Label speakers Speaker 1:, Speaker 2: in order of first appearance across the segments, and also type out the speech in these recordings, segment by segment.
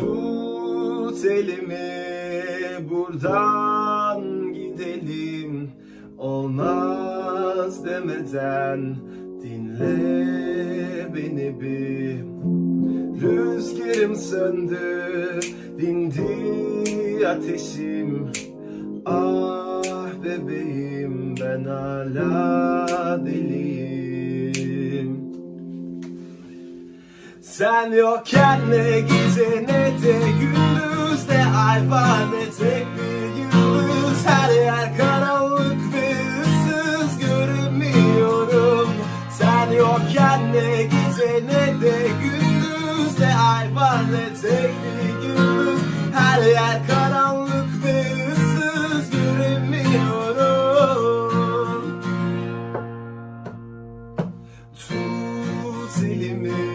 Speaker 1: Tut elimi buradan gidelim. Olmaz demeden dinle beni bir. Rüzgarım söndü dindi ateşim. Ah bebeğim ben hala deliyim sen yokken ne gece ne de gündüz Ne ay var ne tek bir yıldız. Her yer karanlık ve ıssız göremiyorum Sen yokken ne gece ne de gündüz Ne ay var ne tek bir yıldız. Her yer karanlık ve ıssız göremiyorum Tut elimi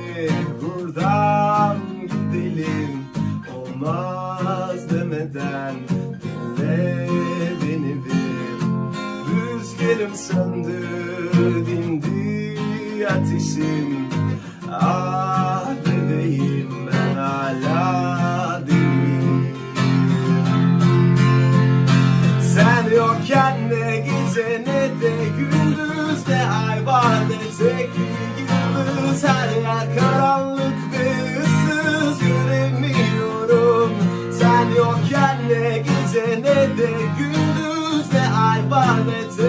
Speaker 1: dinle beni bir Rüzgarım söndü dindi ateşim. Ah bebeğim ben hala deliyim sen yokken ne gece ne de gündüz Ne ay var ne tek bir yıldız Her yer karanlık Kelle gece ne de gündüz ne ay var ne de